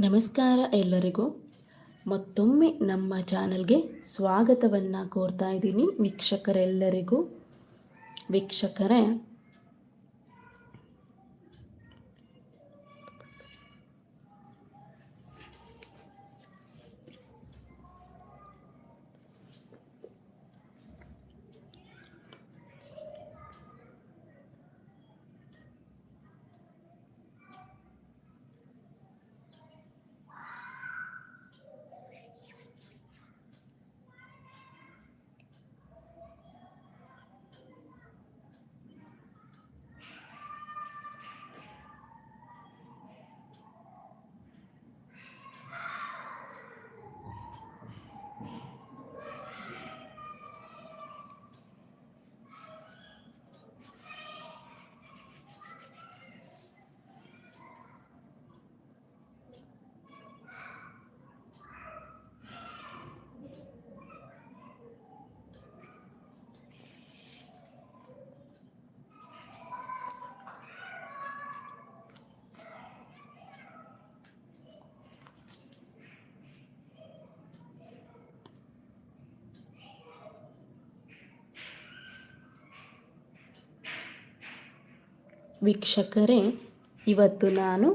ನಮಸ್ಕಾರ ಎಲ್ಲರಿಗೂ. ಮತ್ತೊಮ್ಮೆ ನಮ್ಮ ಚಾನಲ್ಗೆ ಸ್ವಾಗತವನ್ನು ಕೋರ್ತಾ ಇದ್ದೀನಿ. ವೀಕ್ಷಕರೆಲ್ಲರಿಗೂ. ವೀಕ್ಷಕರೇ ವೀಕ್ಷಕರೇ, ಇವತ್ತು ನಾನು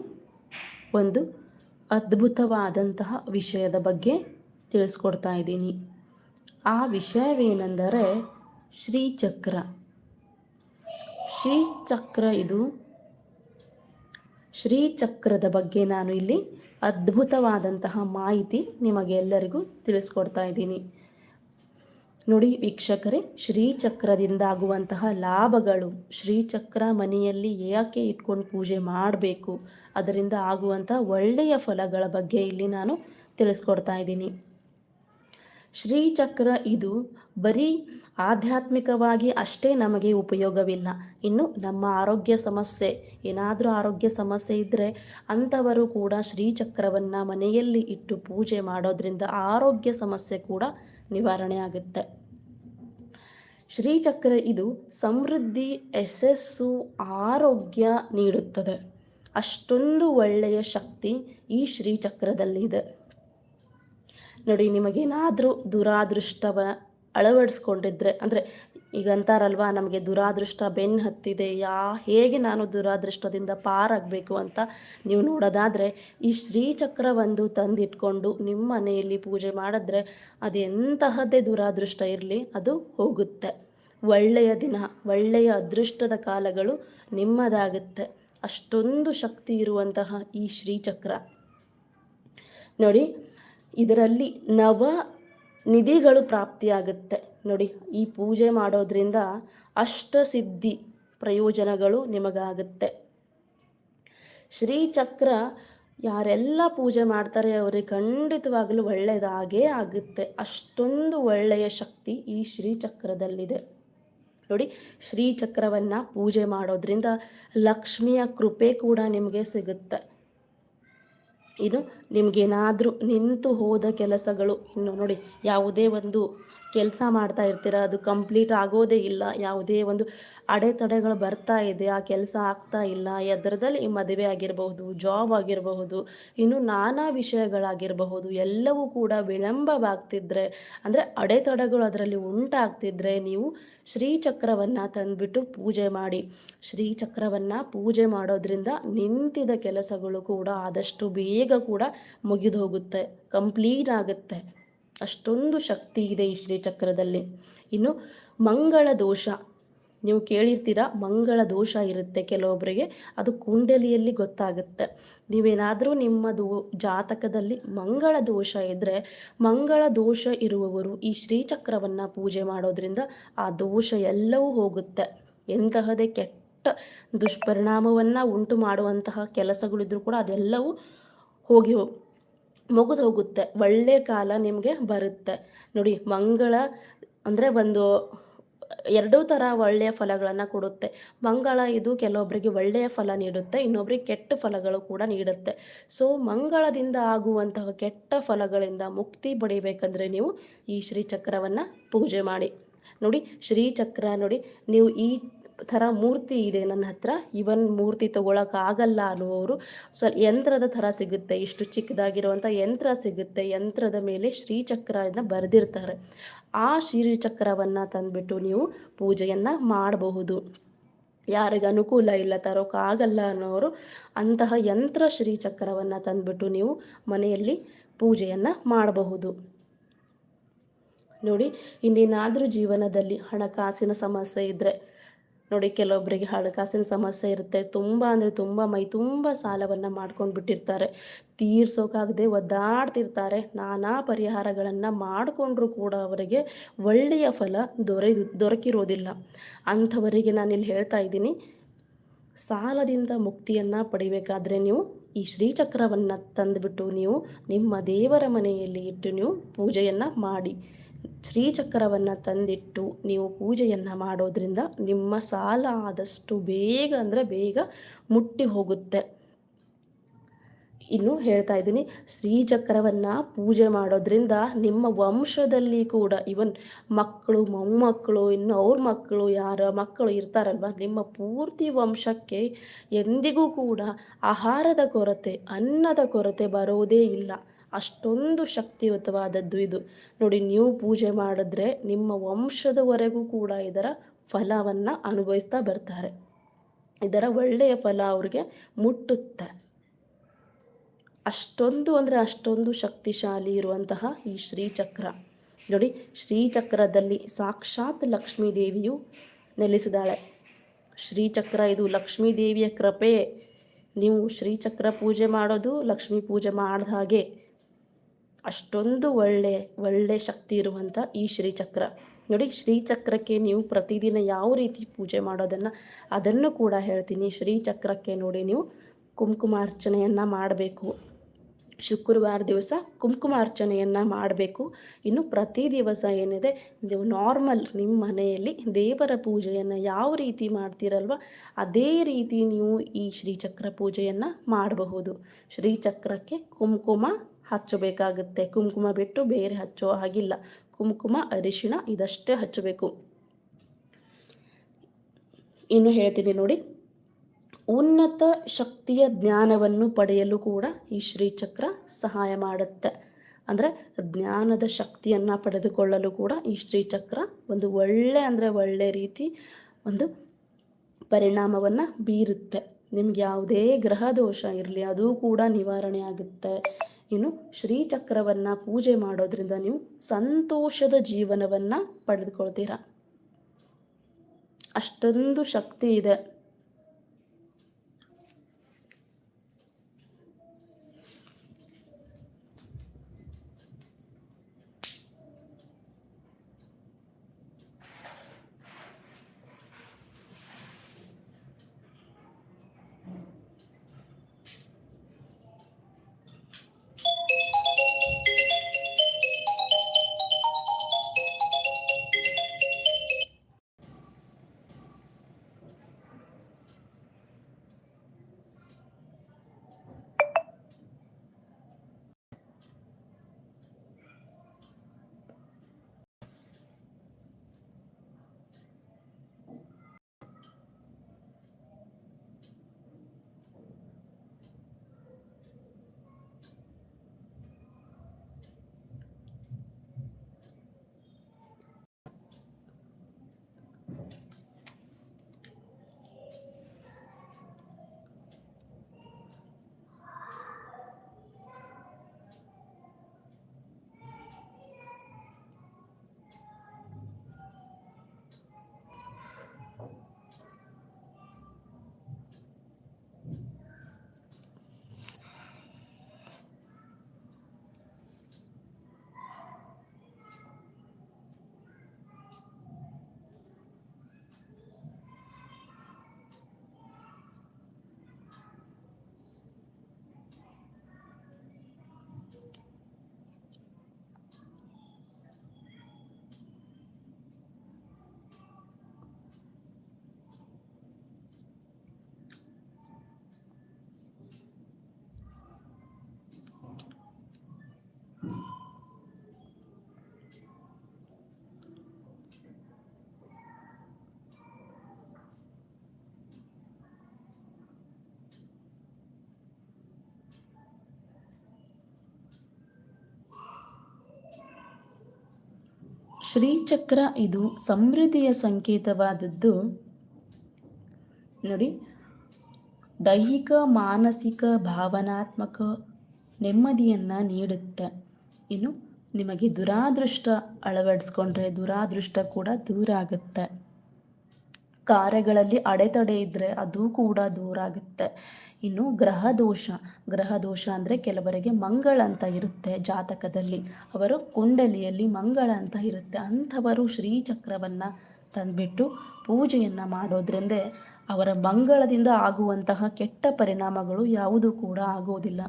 ಒಂದು ಅದ್ಭುತವಾದಂತಹ ವಿಷಯದ ಬಗ್ಗೆ ತಿಳಿಸ್ಕೊಡ್ತಾ ಇದ್ದೀನಿ. ಆ ವಿಷಯವೇನೆಂದರೆ ಶ್ರೀಚಕ್ರ. ಶ್ರೀಚಕ್ರ ಇದು ಶ್ರೀಚಕ್ರದ ಬಗ್ಗೆ ನಾನು ಇಲ್ಲಿ ಅದ್ಭುತವಾದಂತಹ ಮಾಹಿತಿ ನಿಮಗೆಲ್ಲರಿಗೂ ತಿಳಿಸ್ಕೊಡ್ತಾ ಇದ್ದೀನಿ. ನೋಡಿ ವೀಕ್ಷಕರೇ, ಶ್ರೀಚಕ್ರದಿಂದಾಗುವಂತಹ ಲಾಭಗಳು ಶ್ರೀಚಕ್ರ ಮನೆಯಲ್ಲಿ ಏಕೆ ಇಟ್ಕೊಂಡು ಪೂಜೆ ಮಾಡಬೇಕು? ಅದರಿಂದ ಆಗುವಂಥ ಒಳ್ಳೆಯ ಫಲಗಳ ಬಗ್ಗೆ ಇಲ್ಲಿ ನಾನು ತಿಳಿಸ್ಕೊಡ್ತಾ ಇದ್ದೀನಿ. ಶ್ರೀಚಕ್ರ ಇದು ಬರೀ ಆಧ್ಯಾತ್ಮಿಕವಾಗಿ ಅಷ್ಟೇ ನಮಗೆ ಉಪಯೋಗವಿಲ್ಲ. ಇನ್ನು ನಮ್ಮ ಆರೋಗ್ಯ ಸಮಸ್ಯೆ, ಏನಾದರೂ ಆರೋಗ್ಯ ಸಮಸ್ಯೆ ಇದ್ದರೆ ಅಂಥವರು ಕೂಡ ಶ್ರೀಚಕ್ರವನ್ನು ಮನೆಯಲ್ಲಿ ಇಟ್ಟು ಪೂಜೆ ಮಾಡೋದ್ರಿಂದ ಆರೋಗ್ಯ ಸಮಸ್ಯೆ ಕೂಡ ನಿವಾರಣೆ ಆಗುತ್ತೆ ಶ್ರೀಚಕ್ರ ಇದು ಸಮೃದ್ಧಿ, ಯಶಸ್ಸು, ಆರೋಗ್ಯ ನೀಡುತ್ತದೆ. ಅಷ್ಟೊಂದು ಒಳ್ಳೆಯ ಶಕ್ತಿ ಈ ಶ್ರೀಚಕ್ರದಲ್ಲಿದೆ. ನೋಡಿ, ನಿಮಗೇನಾದರೂ ದುರಾದೃಷ್ಟವ ಅಳವಡಿಸ್ಕೊಂಡಿದ್ರೆ, ಅಂದರೆ ಈಗ ಅಂತಾರಲ್ವ, ನಮಗೆ ದುರಾದೃಷ್ಟ ಬೆನ್ನು ಹತ್ತಿದೆ, ಯಾ ಹೇಗೆ ನಾನು ದುರಾದೃಷ್ಟದಿಂದ ಪಾರಾಗಬೇಕು ಅಂತ ನೀವು ನೋಡೋದಾದರೆ, ಈ ಶ್ರೀಚಕ್ರ ಒಂದು ತಂದಿಟ್ಕೊಂಡು ನಿಮ್ಮ ಮನೆಯಲ್ಲಿ ಪೂಜೆ ಮಾಡಿದ್ರೆ ಅದು ಎಂತಹದ್ದೇ ದುರಾದೃಷ್ಟ ಇರಲಿ, ಅದು ಹೋಗುತ್ತೆ. ಒಳ್ಳೆಯ ದಿನ, ಒಳ್ಳೆಯ ಅದೃಷ್ಟದ ಕಾಲಗಳು ನಿಮ್ಮದಾಗುತ್ತೆ. ಅಷ್ಟೊಂದು ಶಕ್ತಿ ಇರುವಂತಹ ಈ ಶ್ರೀಚಕ್ರ. ನೋಡಿ, ಇದರಲ್ಲಿ ನವ ನಿಧಿಗಳು ಪ್ರಾಪ್ತಿಯಾಗುತ್ತೆ. ನೋಡಿ, ಈ ಪೂಜೆ ಮಾಡೋದ್ರಿಂದ ಅಷ್ಟಸಿದ್ಧಿ ಪ್ರಯೋಜನಗಳು ನಿಮಗಾಗುತ್ತೆ. ಶ್ರೀಚಕ್ರ ಯಾರೆಲ್ಲ ಪೂಜೆ ಮಾಡ್ತಾರೆ, ಅವರಿಗೆ ಖಂಡಿತವಾಗಲೂ ಒಳ್ಳೆಯದಾಗೇ ಆಗುತ್ತೆ. ಅಷ್ಟೊಂದು ಒಳ್ಳೆಯ ಶಕ್ತಿ ಈ ಶ್ರೀಚಕ್ರದಲ್ಲಿದೆ. ನೋಡಿ, ಶ್ರೀಚಕ್ರವನ್ನು ಪೂಜೆ ಮಾಡೋದ್ರಿಂದ ಲಕ್ಷ್ಮಿಯ ಕೃಪೆ ಕೂಡ ನಿಮಗೆ ಸಿಗುತ್ತೆ. ಇನ್ನು ನಿಮಗೇನಾದರೂ ನಿಂತು ಹೋದ ಕೆಲಸಗಳು. ಇನ್ನು ನೋಡಿ ಯಾವುದೇ ಒಂದು ಕೆಲಸ ಮಾಡ್ತಾ ಇರ್ತೀರ, ಅದು ಕಂಪ್ಲೀಟ್ ಆಗೋದೇ ಇಲ್ಲ, ಯಾವುದೇ ಒಂದು ಅಡೆತಡೆಗಳು ಬರ್ತಾ ಇದೆ, ಆ ಕೆಲಸ ಆಗ್ತಾ ಇಲ್ಲ, ಎದರದಲ್ಲಿ ಮದುವೆ ಆಗಿರಬಹುದು ಜಾಬ್ ಆಗಿರಬಹುದು, ಇನ್ನು ನಾನಾ ವಿಷಯಗಳಾಗಿರಬಹುದು, ಎಲ್ಲವೂ ಕೂಡ ವಿಳಂಬವಾಗ್ತಿದ್ರೆ, ಅಂದರೆ ಅಡೆತಡೆಗಳು ಅದರಲ್ಲಿ ಉಂಟಾಗ್ತಿದ್ರೆ ನೀವು ಶ್ರೀಚಕ್ರವನ್ನು ತಂದುಬಿಟ್ಟು ಪೂಜೆ ಮಾಡಿ. ಶ್ರೀಚಕ್ರವನ್ನು ಪೂಜೆ ಮಾಡೋದ್ರಿಂದ ನಿಂತಿದ ಕೆಲಸಗಳು ಕೂಡ ಆದಷ್ಟು ಬೇಗ ಕೂಡ ಮುಗಿದು ಹೋಗುತ್ತೆ ಕಂಪ್ಲೀಟ್ ಆಗುತ್ತೆ. ಅಷ್ಟೊಂದು ಶಕ್ತಿ ಇದೆ ಈ ಶ್ರೀಚಕ್ರದಲ್ಲಿ. ಇನ್ನು ಮಂಗಳ ದೋಷ. ನೀವು ಕೇಳಿರ್ತೀರ, ಮಂಗಳ ದೋಷ ಇರುತ್ತೆ ಕೆಲವೊಬ್ಬರಿಗೆ ಅದು ಕುಂಡಲಿಯಲ್ಲಿ ಗೊತ್ತಾಗುತ್ತೆ. ನೀವೇನಾದರೂ ನಿಮ್ಮದು ಜಾತಕದಲ್ಲಿ ಮಂಗಳ ದೋಷ ಇದ್ದರೆ ಮಂಗಳ ದೋಷ ಇರುವವರು ಈ ಶ್ರೀಚಕ್ರವನ್ನು ಪೂಜೆ ಮಾಡೋದ್ರಿಂದ ಆ ದೋಷ ಎಲ್ಲವೂ ಹೋಗುತ್ತೆ. ಎಂತಹದೇ ಕೆಟ್ಟ ದುಷ್ಪರಿಣಾಮವನ್ನು ಉಂಟು ಮಾಡುವಂತಹ ಕೆಲಸಗಳಿದ್ರೂ ಕೂಡ ಅದೆಲ್ಲವೂ ಹೋಗಿ ಮುಗಿದು ಹೋಗುತ್ತೆ ಒಳ್ಳೆಯ ಕಾಲ ನಿಮಗೆ ಬರುತ್ತೆ. ನೋಡಿ, ಮಂಗಳ ಅಂದರೆ ಒಂದು ಎರಡೂ ಥರ ಒಳ್ಳೆಯ ಫಲಗಳನ್ನು ಕೊಡುತ್ತೆ. ಮಂಗಳ ಇದು ಕೆಲವೊಬ್ಬರಿಗೆ ಒಳ್ಳೆಯ ಫಲ ನೀಡುತ್ತೆ, ಇನ್ನೊಬ್ರಿಗೆ ಕೆಟ್ಟ ಫಲಗಳು ಕೂಡ ನೀಡುತ್ತೆ. ಸೊ ಮಂಗಳದಿಂದ ಆಗುವಂತಹ ಕೆಟ್ಟ ಫಲಗಳಿಂದ ಮುಕ್ತಿ ಪಡಿಬೇಕಂದ್ರೆ ನೀವು ಈ ಶ್ರೀಚಕ್ರವನ್ನು ಪೂಜೆ ಮಾಡಿ. ನೋಡಿ, ಶ್ರೀಚಕ್ರ ನೋಡಿ, ನೀವು ಈ ಥರ ಮೂರ್ತಿ ಇದೆ ನನ್ನ ಹತ್ರ. ಇವನ್ ಮೂರ್ತಿ ಆಗಲ್ಲ ಅನ್ನುವವರು ಸ್ವಲ್ಪ ಯಂತ್ರದ ಥರ ಸಿಗುತ್ತೆ. ಇಷ್ಟು ಚಿಕ್ಕದಾಗಿರುವಂಥ ಯಂತ್ರ ಸಿಗುತ್ತೆ. ಯಂತ್ರದ ಮೇಲೆ ಶ್ರೀಚಕ್ರನ ಬರೆದಿರ್ತಾರೆ. ಆ ಶ್ರೀಚಕ್ರವನ್ನು ತಂದುಬಿಟ್ಟು ನೀವು ಪೂಜೆಯನ್ನು ಮಾಡಬಹುದು. ಯಾರಿಗೆ ಅನುಕೂಲ ಇಲ್ಲ ತರೋಕ್ಕಾಗಲ್ಲ ಅನ್ನೋರು ಅಂತಹ ಯಂತ್ರ ಶ್ರೀಚಕ್ರವನ್ನು ತಂದುಬಿಟ್ಟು ನೀವು ಮನೆಯಲ್ಲಿ ಪೂಜೆಯನ್ನು ಮಾಡಬಹುದು. ನೋಡಿ, ಇನ್ನೇನಾದರೂ ಜೀವನದಲ್ಲಿ ಹಣಕಾಸಿನ ಸಮಸ್ಯೆ ಇದ್ದರೆ ನೋಡಿ ಕೆಲವೊಬ್ಬರಿಗೆ ಹಣಕಾಸಿನ ಸಮಸ್ಯೆ ಇರುತ್ತೆ. ತುಂಬ ಅಂದರೆ ತುಂಬ ಮೈ ತುಂಬ ಸಾಲವನ್ನು ಮಾಡ್ಕೊಂಡು ಬಿಟ್ಟಿರ್ತಾರೆ. ತೀರ್ಸೋಕ್ಕಾಗದೆ ಒದ್ದಾಡ್ತಿರ್ತಾರೆ. ನಾನಾ ಪರಿಹಾರಗಳನ್ನು ಮಾಡಿಕೊಂಡ್ರೂ ಕೂಡ ಅವರಿಗೆ ಒಳ್ಳೆಯ ಫಲ ದೊರೆ ದೊರಕಿರೋದಿಲ್ಲ. ಅಂಥವರಿಗೆ ನಾನಿಲ್ಲಿ ಹೇಳ್ತಾ ಇದ್ದೀನಿ. ಸಾಲದಿಂದ ಮುಕ್ತಿಯನ್ನು ಪಡಿಬೇಕಾದ್ರೆ ನೀವು ಈ ಶ್ರೀಚಕ್ರವನ್ನು ತಂದುಬಿಟ್ಟು ನೀವು ನಿಮ್ಮ ದೇವರ ಮನೆಯಲ್ಲಿ ಇಟ್ಟು ನೀವು ಪೂಜೆಯನ್ನು ಮಾಡಿ. ಶ್ರೀಚಕ್ರವನ್ನು ತಂದಿಟ್ಟು ನೀವು ಪೂಜೆಯನ್ನು ಮಾಡೋದ್ರಿಂದ ನಿಮ್ಮ ಸಾಲ ಆದಷ್ಟು ಬೇಗ ಅಂದರೆ ಬೇಗ ಮುಟ್ಟಿ ಹೋಗುತ್ತೆ. ಇನ್ನು ಹೇಳ್ತಾ ಇದ್ದೀನಿ, ಶ್ರೀಚಕ್ರವನ್ನು ಪೂಜೆ ಮಾಡೋದ್ರಿಂದ ನಿಮ್ಮ ವಂಶದಲ್ಲಿ ಕೂಡ ಇವನ್ ಮಕ್ಕಳು, ಮೊಮ್ಮಕ್ಕಳು, ಇನ್ನು ಅವ್ರ ಮಕ್ಕಳು, ಯಾರ ಮಕ್ಕಳು ಇರ್ತಾರಲ್ವ, ನಿಮ್ಮ ಪೂರ್ತಿ ವಂಶಕ್ಕೆ ಎಂದಿಗೂ ಕೂಡ ಆಹಾರದ ಕೊರತೆ, ಅನ್ನದ ಕೊರತೆ ಬರೋದೇ ಇಲ್ಲ. ಅಷ್ಟೊಂದು ಶಕ್ತಿಯುತವಾದದ್ದು ಇದು. ನೋಡಿ, ನೀವು ಪೂಜೆ ಮಾಡಿದ್ರೆ ನಿಮ್ಮ ವಂಶದವರೆಗೂ ಕೂಡ ಇದರ ಫಲವನ್ನು ಅನುಭವಿಸ್ತಾ ಬರ್ತಾರೆ. ಇದರ ಒಳ್ಳೆಯ ಫಲ ಅವ್ರಿಗೆ ಮುಟ್ಟುತ್ತೆ. ಅಷ್ಟೊಂದು ಅಂದರೆ ಅಷ್ಟೊಂದು ಶಕ್ತಿಶಾಲಿ ಇರುವಂತಹ ಈ ಶ್ರೀಚಕ್ರ. ನೋಡಿ, ಶ್ರೀಚಕ್ರದಲ್ಲಿ ಸಾಕ್ಷಾತ್ ಲಕ್ಷ್ಮೀ ದೇವಿಯು ನೆಲೆಸಿದಾಳೆ ಶ್ರೀಚಕ್ರ ಇದು ಲಕ್ಷ್ಮೀ ದೇವಿಯ ಕೃಪೆ ನೀವು ಶ್ರೀಚಕ್ರ ಪೂಜೆ ಮಾಡೋದು ಲಕ್ಷ್ಮೀ ಪೂಜೆ ಮಾಡಿದ ಹಾಗೆ ಅಷ್ಟೊಂದು ಒಳ್ಳೆ ಒಳ್ಳೆ ಶಕ್ತಿ ಇರುವಂಥ ಈ ಶ್ರೀಚಕ್ರ. ನೋಡಿ, ಶ್ರೀಚಕ್ರಕ್ಕೆ ನೀವು ಪ್ರತಿದಿನ ಯಾವ ರೀತಿ ಪೂಜೆ ಮಾಡೋದನ್ನು ಅದನ್ನು ಕೂಡ ಹೇಳ್ತೀನಿ. ಶ್ರೀಚಕ್ರಕ್ಕೆ ನೋಡಿ ನೀವು ಕುಂಕುಮಾರ್ಚನೆಯನ್ನು ಮಾಡಬೇಕು. ಶುಕ್ರವಾರ ದಿವಸ ಕುಂಕುಮಾರ್ಚನೆಯನ್ನು ಮಾಡಬೇಕು. ಇನ್ನು ಪ್ರತಿ ದಿವಸ ಏನಿದೆ, ನೀವು ನಾರ್ಮಲ್ ನಿಮ್ಮ ಮನೆಯಲ್ಲಿ ದೇವರ ಪೂಜೆಯನ್ನು ಯಾವ ರೀತಿ ಮಾಡ್ತೀರಲ್ವ, ಅದೇ ರೀತಿ ನೀವು ಈ ಶ್ರೀಚಕ್ರ ಪೂಜೆಯನ್ನು ಮಾಡಬಹುದು. ಶ್ರೀಚಕ್ರಕ್ಕೆ ಕುಂಕುಮ ಹಚ್ಚಬೇಕಾಗುತ್ತೆ. ಕುಂಕುಮ ಬಿಟ್ಟು ಬೇರೆ ಹಚ್ಚೋ ಹಾಗಿಲ್ಲ. ಕುಂಕುಮ, ಅರಿಶಿಣ ಇದಷ್ಟೇ ಹಚ್ಚಬೇಕು. ಇನ್ನು ಹೇಳ್ತೀನಿ ನೋಡಿ. ಉನ್ನತ ಶಕ್ತಿಯ ಜ್ಞಾನವನ್ನು ಪಡೆಯಲು ಕೂಡ ಈ ಶ್ರೀಚಕ್ರ ಸಹಾಯ ಮಾಡುತ್ತೆ. ಅಂದರೆ ಜ್ಞಾನದ ಶಕ್ತಿಯನ್ನು ಪಡೆದುಕೊಳ್ಳಲು ಕೂಡ ಈ ಶ್ರೀಚಕ್ರ ಒಂದು ಒಳ್ಳೆ ಅಂದರೆ ಒಳ್ಳೆ ರೀತಿ ಒಂದು ಪರಿಣಾಮವನ್ನು ಬೀರುತ್ತೆ. ನಿಮ್ಗೆ ಯಾವುದೇ ಗ್ರಹ ದೋಷ ಇರಲಿ, ಅದು ಕೂಡ ನಿವಾರಣೆ ಆಗುತ್ತೆ. ಇನ್ನು ಶ್ರೀಚಕ್ರವನ್ನು ಪೂಜೆ ಮಾಡೋದ್ರಿಂದ ನೀವು ಸಂತೋಷದ ಜೀವನವನ್ನು ಪಡೆದುಕೊಳ್ತೀರ. ಅಷ್ಟೊಂದು ಶಕ್ತಿ ಇದೆ. ಶ್ರೀಚಕ್ರ ಇದು ಸಮೃದ್ಧಿಯ ಸಂಕೇತವಾದದ್ದು. ನೋಡಿ, ದೈಹಿಕ, ಮಾನಸಿಕ, ಭಾವನಾತ್ಮಕ ನೆಮ್ಮದಿಯನ್ನು ನೀಡುತ್ತೆ. ಇನ್ನು ನಿಮಗೆ ದುರಾದೃಷ್ಟ ಅಳವಡಿಸ್ಕೊಂಡ್ರೆ ದುರಾದೃಷ್ಟ ಕೂಡ ದೂರ ಆಗುತ್ತೆ. ಕಾರ್ಯಗಳಲ್ಲಿ ಅಡೆತಡೆ ಇದ್ದರೆ ಅದು ಕೂಡ ದೂರ ಆಗುತ್ತೆ. ಇನ್ನು ಗ್ರಹ ದೋಷ ಗ್ರಹ ದೋಷ ಅಂದರೆ ಕೆಲವರಿಗೆ ಮಂಗಳ ಅಂತ ಇರುತ್ತೆ ಜಾತಕದಲ್ಲಿ. ಅವರು ಕುಂಡಲಿಯಲ್ಲಿ ಮಂಗಳ ಅಂತ ಇರುತ್ತೆ. ಅಂಥವರು ಶ್ರೀಚಕ್ರವನ್ನು ತಂದುಬಿಟ್ಟು ಪೂಜೆಯನ್ನು ಮಾಡೋದ್ರಿಂದ ಅವರ ಮಂಗಳದಿಂದ ಆಗುವಂತಹ ಕೆಟ್ಟ ಪರಿಣಾಮಗಳು ಯಾವುದೂ ಕೂಡ ಆಗುವುದಿಲ್ಲ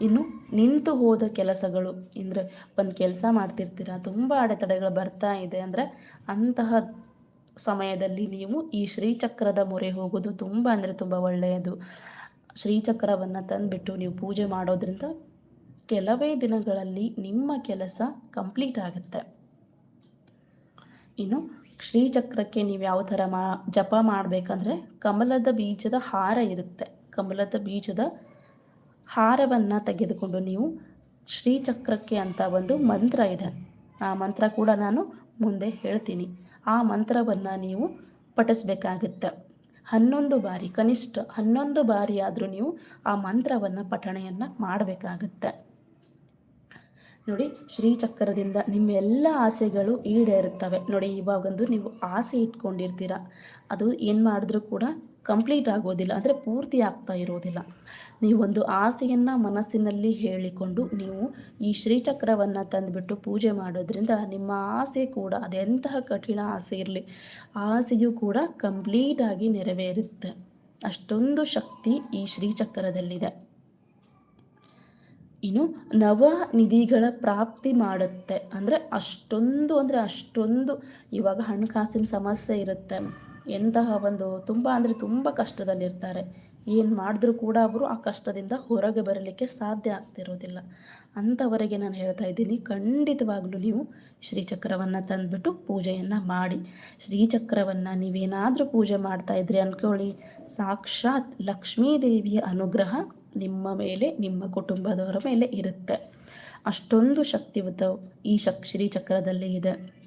ಇನ್ನು ನಿಂತು ಹೋದ ಕೆಲಸಗಳು, ಅಂದರೆ ಒಂದು ಕೆಲಸ ಮಾಡ್ತಿರ್ತೀರ, ತುಂಬ ಅಡೆತಡೆಗಳು ಬರ್ತಾ ಇದೆ ಅಂದರೆ ಅಂತಹ ಸಮಯದಲ್ಲಿ ನೀವು ಈ ಶ್ರೀಚಕ್ರದ ಮೊರೆ ಹೋಗೋದು ತುಂಬ ಅಂದರೆ ತುಂಬ ಒಳ್ಳೆಯದು. ಶ್ರೀಚಕ್ರವನ್ನು ತಂದುಬಿಟ್ಟು ನೀವು ಪೂಜೆ ಮಾಡೋದ್ರಿಂದ ಕೆಲವೇ ದಿನಗಳಲ್ಲಿ ನಿಮ್ಮ ಕೆಲಸ ಕಂಪ್ಲೀಟ್ ಆಗುತ್ತೆ. ಇನ್ನು ಶ್ರೀಚಕ್ರಕ್ಕೆ ನೀವು ಯಾವ ಥರ ಮಾ, ಜಪ ಮಾಡಬೇಕಂದ್ರೆ ಕಮಲದ ಬೀಜದ ಹಾರ ಇರುತ್ತೆ. ಕಮಲದ ಬೀಜದ ಹಾರವನ್ನು ತೆಗೆದುಕೊಂಡು ನೀವು ಶ್ರೀಚಕ್ರಕ್ಕೆ ಅಂತ ಒಂದು ಮಂತ್ರ ಇದೆ. ಆ ಮಂತ್ರ ಕೂಡ ನಾನು ಮುಂದೆ ಹೇಳ್ತೀನಿ. ಆ ಮಂತ್ರವನ್ನು ನೀವು ಪಠಿಸ್ಬೇಕಾಗುತ್ತೆ. ಹನ್ನೊಂದು ಬಾರಿ, ಕನಿಷ್ಠ ಹನ್ನೊಂದು ಬಾರಿ ಆದರೂ ನೀವು ಆ ಮಂತ್ರವನ್ನು ಪಠಣೆಯನ್ನು ಮಾಡಬೇಕಾಗುತ್ತೆ. ನೋಡಿ, ಶ್ರೀಚಕ್ರದಿಂದ ನಿಮ್ಮ ಎಲ್ಲ ಆಸೆಗಳು ಈಡೇರುತ್ತವೆ. ನೋಡಿ, ಇವಾಗಂದು ನೀವು ಆಸೆ ಇಟ್ಕೊಂಡಿರ್ತೀರ. ಅದು ಏನು ಮಾಡಿದ್ರೂ ಕೂಡ ಕಂಪ್ಲೀಟ್ ಆಗೋದಿಲ್ಲ. ಅಂದರೆ ಪೂರ್ತಿ ಆಗ್ತಾ ಇರೋದಿಲ್ಲ. ನೀವೊಂದು ಆಸೆಯನ್ನು ಮನಸ್ಸಿನಲ್ಲಿ ಹೇಳಿಕೊಂಡು ನೀವು ಈ ಶ್ರೀಚಕ್ರವನ್ನು ತಂದುಬಿಟ್ಟು ಪೂಜೆ ಮಾಡೋದ್ರಿಂದ ನಿಮ್ಮ ಆಸೆ ಕೂಡ, ಅದೆಂತಹ ಕಠಿಣ ಆಸೆ ಇರಲಿ, ಆಸೆಯು ಕೂಡ ಕಂಪ್ಲೀಟಾಗಿ ನೆರವೇರುತ್ತೆ. ಅಷ್ಟೊಂದು ಶಕ್ತಿ ಈ ಶ್ರೀಚಕ್ರದಲ್ಲಿದೆ. ಇನ್ನು ನವ ನಿಧಿಗಳ ಪ್ರಾಪ್ತಿ ಮಾಡುತ್ತೆ. ಅಂದರೆ ಅಷ್ಟೊಂದು ಅಂದರೆ ಅಷ್ಟೊಂದು ಇವಾಗ ಹಣಕಾಸಿನ ಸಮಸ್ಯೆ ಇರುತ್ತೆ. ಎಂತಹ ಒಂದು ತುಂಬ, ಅಂದರೆ ತುಂಬ ಕಷ್ಟದಲ್ಲಿರ್ತಾರೆ. ಏನು ಮಾಡಿದ್ರೂ ಕೂಡ ಅವರು ಆ ಕಷ್ಟದಿಂದ ಹೊರಗೆ ಬರಲಿಕ್ಕೆ ಸಾಧ್ಯ ಆಗ್ತಿರೋದಿಲ್ಲ. ಅಂಥವರೆಗೆ ನಾನು ಹೇಳ್ತಾ ಇದ್ದೀನಿ, ಖಂಡಿತವಾಗ್ಲೂ ನೀವು ಶ್ರೀಚಕ್ರವನ್ನು ತಂದುಬಿಟ್ಟು ಪೂಜೆಯನ್ನು ಮಾಡಿ. ಶ್ರೀಚಕ್ರವನ್ನು ನೀವೇನಾದರೂ ಪೂಜೆ ಮಾಡ್ತಾ ಇದ್ರಿ ಅಂದ್ಕೊಳ್ಳಿ ಸಾಕ್ಷಾತ್ ಲಕ್ಷ್ಮೀ ದೇವಿಯ ಅನುಗ್ರಹ ನಿಮ್ಮ ಮೇಲೆ, ನಿಮ್ಮ ಕುಟುಂಬದವರ ಮೇಲೆ ಇರುತ್ತೆ. ಅಷ್ಟೊಂದು ಶಕ್ತಿಯುತ ಈ ಶಕ್, ಶ್ರೀಚಕ್ರದಲ್ಲಿ ಇದೆ.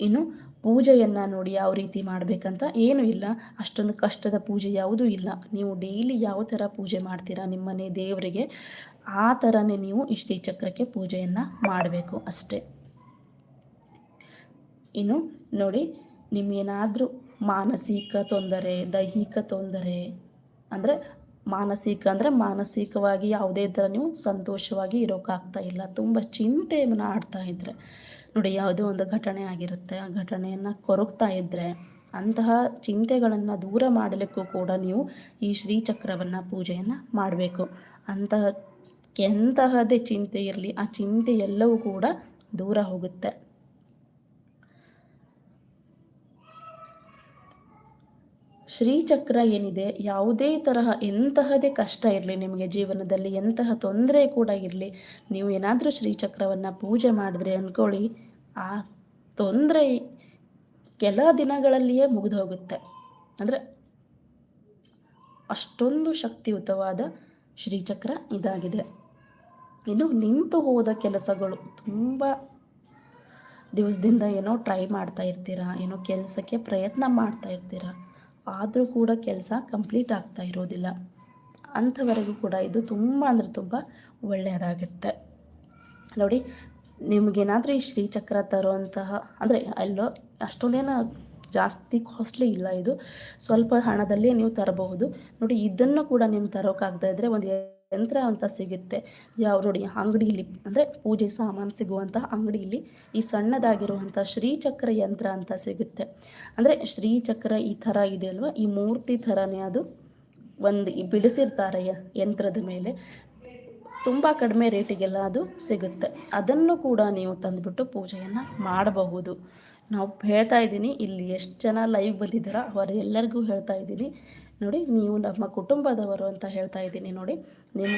ಇನ್ನು ಪೂಜೆಯನ್ನು ನೋಡಿ ಯಾವ ರೀತಿ ಮಾಡಬೇಕಂತ ಏನೂ ಇಲ್ಲ. ಅಷ್ಟೊಂದು ಕಷ್ಟದ ಪೂಜೆ ಯಾವುದೂ ಇಲ್ಲ. ನೀವು ಡೈಲಿ ಯಾವ ಥರ ಪೂಜೆ ಮಾಡ್ತೀರಾ ನಿಮ್ಮನೆ ದೇವರಿಗೆ, ಆ ಥರನೇ ನೀವು ಇಷ್ಟಿ ಚಕ್ರಕ್ಕೆ ಪೂಜೆಯನ್ನು ಮಾಡಬೇಕು ಅಷ್ಟೇ. ಇನ್ನು ನೋಡಿ, ನಿಮಗೇನಾದರೂ ಮಾನಸಿಕ ತೊಂದರೆ, ದೈಹಿಕ ತೊಂದರೆ, ಅಂದರೆ ಮಾನಸಿಕ ಅಂದರೆ ಮಾನಸಿಕವಾಗಿ ಯಾವುದೇ ಥರ ನೀವು ಸಂತೋಷವಾಗಿ ಇರೋಕ್ಕಾಗ್ತಾ ಇಲ್ಲ. ತುಂಬ ಚಿಂತೆಯನ್ನು ಆಡ್ತಾ ಇದ್ದರೆ ನೋಡಿ, ಯಾವುದೋ ಒಂದು ಘಟನೆ ಆಗಿರುತ್ತೆ. ಆ ಘಟನೆಯನ್ನು ಕೊರಗ್ತಾ ಇದ್ದರೆ ಅಂತಹ ಚಿಂತೆಗಳನ್ನು ದೂರ ಮಾಡಲಿಕ್ಕೂ ಕೂಡ ನೀವು ಈ ಶ್ರೀಚಕ್ರವನ್ನು ಪೂಜೆಯನ್ನು ಮಾಡಬೇಕು. ಅಂತಹ, ಎಂತಹದೇ ಚಿಂತೆ ಇರಲಿ, ಆ ಚಿಂತೆ ಎಲ್ಲವೂ ಕೂಡ ದೂರ ಹೋಗುತ್ತೆ. ಶ್ರೀಚಕ್ರ ಏನಿದೆ, ಯಾವುದೇ ತರಹ ಎಂತಹದೇ ಕಷ್ಟ ಇರಲಿ, ನಿಮಗೆ ಜೀವನದಲ್ಲಿ ಎಂತಹ ತೊಂದರೆ ಕೂಡ ಇರಲಿ, ನೀವು ಏನಾದರೂ ಶ್ರೀಚಕ್ರವನ್ನು ಪೂಜೆ ಮಾಡಿದ್ರೆ ಅಂದ್ಕೊಳ್ಳಿ ಆ ತೊಂದರೆ ಕೆಲ ದಿನಗಳಲ್ಲಿಯೇ ಮುಗಿದು ಹೋಗುತ್ತೆ ಅಂದರೆ ಅಷ್ಟೊಂದು ಶಕ್ತಿಯುತವಾದ ಶ್ರೀಚಕ್ರ ಇದಾಗಿದೆ. ಇನ್ನು ನಿಂತು ಹೋದ ಕೆಲಸಗಳು ತುಂಬ ದಿವಸದಿಂದ ಏನೋ ಟ್ರೈ ಮಾಡ್ತಾ ಇರ್ತೀರಾ, ಏನೋ ಕೆಲಸಕ್ಕೆ ಪ್ರಯತ್ನ ಮಾಡ್ತಾ ಇರ್ತೀರಾ, ಆದರೂ ಕೂಡ ಕೆಲಸ ಕಂಪ್ಲೀಟ್ ಆಗ್ತಾ ಇರೋದಿಲ್ಲ. ಅಂಥವರೆಗೂ ಕೂಡ ಇದು ತುಂಬ ಅಂದರೆ ತುಂಬ ಒಳ್ಳೆಯದಾಗುತ್ತೆ. ನೋಡಿ ನಿಮಗೇನಾದರೂ ಈ ಶ್ರೀಚಕ್ರ ತರುವಂತಹ, ಅಂದರೆ ಅಲ್ಲೋ ಅಷ್ಟೊಂದೇನು ಜಾಸ್ತಿ ಕಾಸ್ಟ್ಲಿ ಇಲ್ಲ ಇದು. ಸ್ವಲ್ಪ ಹಣದಲ್ಲಿ ನೀವು ತರಬಹುದು. ನೋಡಿ, ಇದನ್ನು ಕೂಡ ನೀವು ತರೋಕ್ಕಾಗದೇ ಇದ್ದರೆ ಒಂದು ಯಂತ್ರ ಅಂತ ಸಿಗುತ್ತೆ. ಯಾವ ನೋಡಿ ಅಂಗಡಿಯಲ್ಲಿ ಅಂದರೆ ಪೂಜೆ ಸಾಮಾನು ಸಿಗುವಂತಹ ಅಂಗಡಿಯಲ್ಲಿ ಈ ಸಣ್ಣದಾಗಿರುವಂಥ ಶ್ರೀಚಕ್ರ ಯಂತ್ರ ಅಂತ ಸಿಗುತ್ತೆ. ಅಂದರೆ ಶ್ರೀಚಕ್ರ ಈ ಥರ ಇದೆ ಅಲ್ವಾ? ಈ ಮೂರ್ತಿ ಥರನೇ ಅದು ಒಂದು ಬಿಡಿಸಿರ್ತಾರೆ ಯಂತ್ರದ ಮೇಲೆ. ತುಂಬ ಕಡಿಮೆ ರೇಟಿಗೆಲ್ಲ ಅದು ಸಿಗುತ್ತೆ. ಅದನ್ನು ಕೂಡ ನೀವು ತಂದುಬಿಟ್ಟು ಪೂಜೆಯನ್ನು ಮಾಡಬಹುದು. ನಾವು ಹೇಳ್ತಾ ಇದ್ದೀನಿ, ಇಲ್ಲಿ ಎಷ್ಟು ಜನ ಲೈವ್ ಬಂದಿದ್ದಾರೋ ಅವರೆಲ್ಲರಿಗೂ ಹೇಳ್ತಾ ಇದ್ದೀನಿ. ನೋಡಿ, ನೀವು ನಮ್ಮ ಕುಟುಂಬದವರು ಅಂತ ಹೇಳ್ತಾ ಇದ್ದೀನಿ ನೋಡಿ. ನಿಮ್ಮ